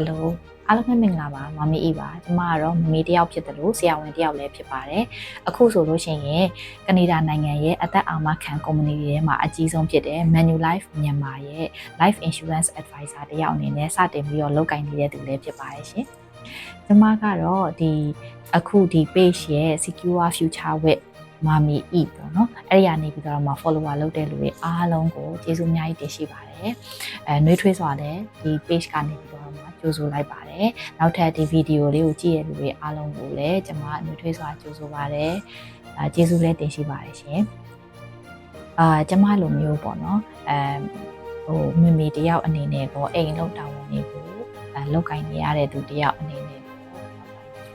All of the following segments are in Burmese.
Hello အားလုံးပဲမင်္ဂလာပါမမီအီပါကျမကတော့မမီတယောက်ဖြစ်တယ်လို့ဆရာဝန်တယောက်လည်းဖြစ်ပါတယ်အခုဆိုလို့ရှိရင်ကနေဒါနိုင်ငံရဲ့အသက်အာမခံကုမ္ပဏီတွေထဲမှာအကြီးဆုံးဖြစ်တဲ့ Manulife မြန်မာရဲ့ Life Insurance Advisor တယောက်အနေနဲ့စတင်ပြီးတော့လုပ်ကိုင်နေတဲ့သူလည်းဖြစ်ပါတယ်ရှင်ကျမကတော့ဒီအခုဒီ page ရဲ့ Secure Future with မာမီ e ပေါ့နော်အဲ့ဒီကနေပြီးတော့မှ follower လုပ်တဲ့လူတွေအားလုံးကိုကျေးဇူးအများကြီးတင်ရှိပါတယ်အဲနှွေးထွေးစွာလည်းဒီ page ကနေပြီးတော့မှ ကြိုဆိုလိုက်ပါတယ်နောက်ထပ်ဒီဗီဒီယိုလေးကိုကြည့်ရတဲ့လူတွေအားလုံးကိုလည်းကျွန်မနှွေးထွေးစွာကြိုဆိုပါတယ်အဲကျေးဇူးလည်းတင်ရှိပါတယ်ရှင်အာကျွန်မလိုမျိုးပေါ့နော်အဲဟိုမိမိတယောက်အနေနဲ့ပေါ့အိမ်လောက်တာဝန်တွေကိုအဲလောက်ကင်နေရတဲ့သူတယောက်အနေနဲ့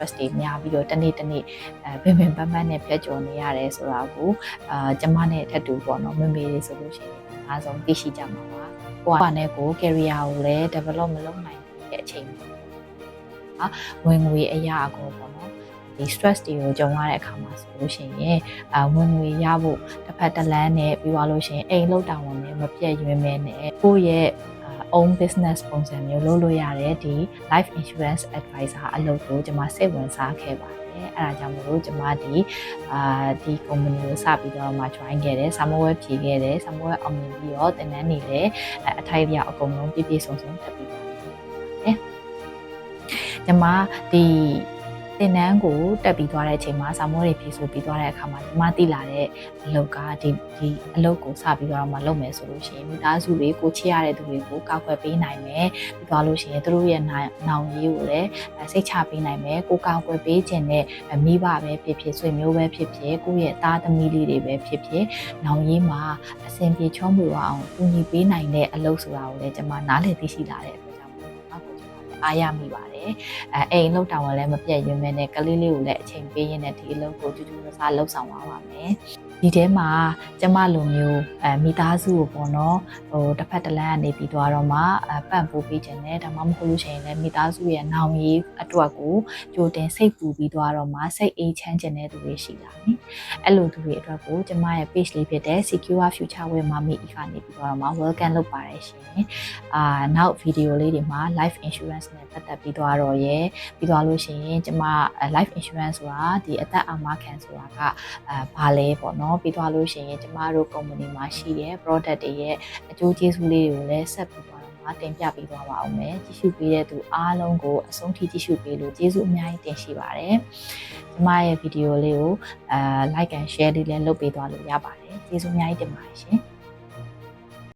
stress တွေများပြီးတော့တနေ့တနေ့အဲပင်ပင်ပန်းပန်းနဲ့ပြတ်ကျော်နေရတယ်ဆိုတာကိုအာကျမနဲ့ထပ်တူပေါ့နော်မမေတွေဆိုလို့ရှိရင်အားဆုံးသိရှိကြမှာပါကိုကနဲ့ကို career ကိုလည်း develop မလုပ်နိုင် တဲ့အချိန်မှာဝင်ငွေအရာအကောပေါ့နော်ဒီ stress တွေကိုကြုံရတဲ့အခါမှာဆိုလို့ရှိရင်အဝင်ငွေရဖို့တစ်ဖက်တစ်လမ်းနဲ့ပြီးသွားလို့ရှိရင်အိမ်လောက်တာဝန်နဲ့မပြတ်ရွေးမဲနဲ့ကိုယ့်ရဲ့ own business ပုံစံမျိုးလုပ်လို့ရတယ်ဒီ life insurance advisor အလုပ်ကိုကျွန်မစိတ်ဝင်စားခဲ့ပါတယ်အဲဒါကြောင့်မလို့ကျွန်မဒီအာဒီ company ကိုစပြီးတော့မှ join ခဲ့တယ် summer web ဖြေခဲ့တယ် summer web အောင်မြင်ပြီးတော့တင်နန်းနေလည်းအထိုက်ပြအကုန်လုံးပြည့်ပြည့်စုံစုံတက်ပြီး ပါတယ်ကျွန်မဒီတင်နန်းကိုတက်ပြီးသွားတဲ့အချိန်မှာစာမိုးတွေဖြည့်ဆိုပြီးသွားတဲ့အခါမှာညီမသိလာတဲ့အလုပ်ကဒီဒီအလုပ်ကိုစပြီးတော့မှလုပ်မယ်ဆိုလို့ရှိရင်မိသားစုတွေကိုချစ်ရတဲ့သူတွေကိုကောက်ွယ်ပေးနိုင်မယ်ပြီးသွားလို့ရှိရင်သူတို့ရဲ့နောင်ရေးကိုလည်းစိတ်ချပေးနိုင်မယ်ကိုကောက်ွယ်ပေးခြင်းနဲ့မိဘပဲဖြစ်ဖြစ်ဆွေမျိုးပဲဖြစ်ဖြစ်ကိုယ့်ရဲ့သားသမီးလေးတွေပဲဖြစ်ဖြစ်နောင်ရေးမှာအဆင်ပြေချောမွေအောင်ကူညီပေးနိုင်တဲ့အလုပ်ဆိုတာကိုလည်းကျွန်မနားလည်သိရှိလာတဲ့အတွက်ကြောင့်မို့လို့ကျွန်မအားရမိပါတယ် အဲအိမ်လောက်တောင်လည်းမပြတ်ရွံ့မဲနဲ့ကလေးလေးကိုလည်းအချိန်ပေးရင်းနဲ့ဒီအလုပ်ကိုတူတူဆဆလှုပ်ဆောင်သွားပါမယ်ဒီထဲမှာကျမလိုမျိုးအဲမိသားစုကိုပေါ့နော်ဟိုတစ်ဖက်တစ်လမ်းကနေပြီးတော့မှအပန့်ပိုးပေးခြင်းနဲ့ဒါမှမဟုတ်လို့ရှိရင်လည်းမိသားစုရဲ့နောင်ရေးအတွက်ကိုကြိုတင်စိတ်ပူပြီးတော့မှစိတ်အေးချမ်းခြင်းတဲ့သူတွေရှိလာပြီအဲ့လိုသူတွေအတွက်ကိုကျမရဲ့ page လေးဖြစ်တဲ့ Secure Future with Mami ကနေပြီးတော့မှ welcome လုပ်ပါတယ်ရှင်အာနောက် video လေးတွေမှာ life insurance နဲ့ပတ်သက်ပြီးတော့တော့ရဲပြီးသွားလို့ရှိရင်ကျမ life insurance ဆိုတာဒီအသက်အာမခံဆိုတာကအဲဘာလဲပေါ့နော်ပြီးသွားလို့ရှိရင်ကျမတို့ company မှာရှိတဲ့ product တွေရဲ့အကျိုးကျေးဇူးလေးတွေကိုလည်းဆက်ပြီးသွားမှာတင်ပြပေးသွားပါအောင်မယ်ကြည့်ရှုပေးတဲ့သူအားလုံးကိုအဆုံးထိကြည့်ရှုပေးလို့ကျေးဇူးအများကြီးတင်ရှိပါတယ်ကျမရဲ့ဗီဒီယိုလေးကိုအဲ like and share လေးလည်းလုပ်ပေးသွားလို့ရပါတယ်ကျေးဇူးအများကြီးတင်ပါတယ်ရှင်